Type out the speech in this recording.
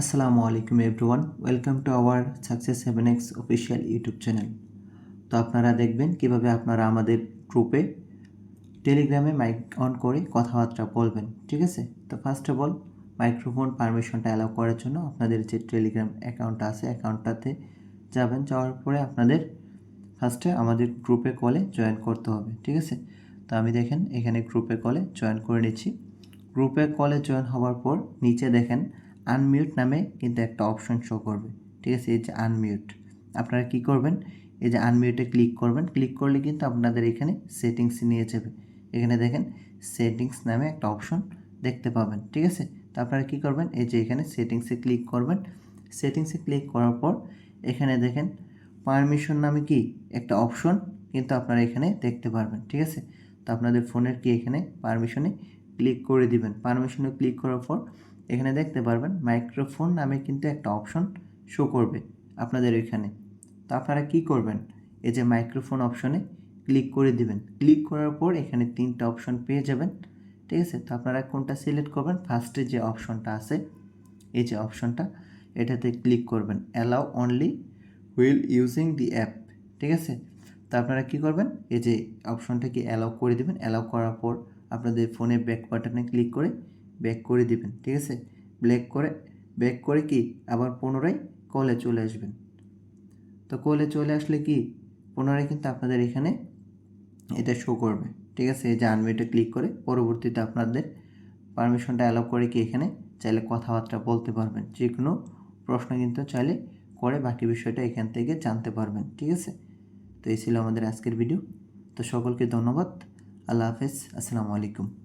আসসালামু আলাইকুম everyone, welcome to our success seven X official YouTube channel. তো আপনারা দেখবেন কীভাবে আপনারা আমাদের গ্রুপে টেলিগ্রামে মাইক অন করে কথাবার্তা বলবেন, ঠিক আছে? তো ফার্স্ট অফ অল মাইক্রোফোন পারমিশনটা অ্যালাউ করার জন্য আপনাদের যে টেলিগ্রাম অ্যাকাউন্টটা আছে অ্যাকাউন্টটাতে যাবেন, যাওয়ার পরে আপনাদের ফার্স্টে আমাদের গ্রুপে কলে জয়েন করতে হবে, ঠিক আছে? তো আমি দেখেন এখানে গ্রুপে কলে জয়েন করে নিচ্ছি। গ্রুপে কলে জয়েন হওয়ার পর নিচে দেখেন আনমিউট নামে কিন্তু একটা অপশন শো করবে। ঠিক আছে, এই যে আনমিউট আপনারা কি করবেন? এই যে আনমিউটে ক্লিক করবেন। ক্লিক করলে কিন্তু আপনাদের এখানে সেটিংস নিয়ে যাবে। এখানে দেখেন সেটিংস নামে একটা অপশন দেখতে পাবেন। ঠিক আছে? তো আপনারা কী করবেন? এই যে এখানে সেটিংসে ক্লিক করবেন। সেটিংসে ক্লিক করার পর এখানে দেখেন পারমিশন নামে কি একটা অপশন কিন্তু আপনারা এখানে দেখতে পারবেন। ঠিক আছে? তো আপনাদের ফোনের কি এখানে পারমিশনে ক্লিক করে দিবেন। পারমিশনে ক্লিক করার পর এখানে দেখতে পারবেন মাইক্রোফোন নামে কিন্তু একটা অপশন শো করবে আপনাদের এখানে। তো আপনারা কি করবেন? এই যে মাইক্রোফোন অপশনে ক্লিক করে দিবেন। ক্লিক করার পর এখানে তিনটা অপশন পেয়ে যাবেন। ঠিক আছে? তো আপনারা কোনটা সিলেক্ট করবেন? ফার্স্টে যে অপশনটা আছে, এই যে অপশনটা এটাতে ক্লিক করবেন। Allow only while using the app ঠিক আছে? তো আপনারা কী করবেন? এই যে অপশনটাকে অ্যালাউ করে দেবেন। অ্যালাউ করার পর আপনাদের ফোনে ব্যাক বাটনে ক্লিক করে ব্যাক করে দিবেন, ঠিক আছে? ব্যাক করে ব্যাক করে কি? আবার পুনরায় কলে চলে আসবেন। তো কলে চলে আসলে কি? পুনরায় কিন্তু আপনাদের এখানে এটা শো করবে, ঠিক আছে? এই যে আনমিউটে ক্লিক করে পরবর্তীতে আপনাদের পারমিশনটা অ্যালাউ করে কি এখানে? চাইলে কথাবার্তা বলতে পারবেন যে কোনো প্রশ্ন কিন্তু চাইলে করে বাকি বিষয়টা এখান থেকে জানতে পারবেন, ঠিক আছে? তো এই ছিল আমাদের আজকের ভিডিও তো সকলকে ধন্যবাদ, আল্লাহ হাফেজ, আসসালামু আলাইকুম।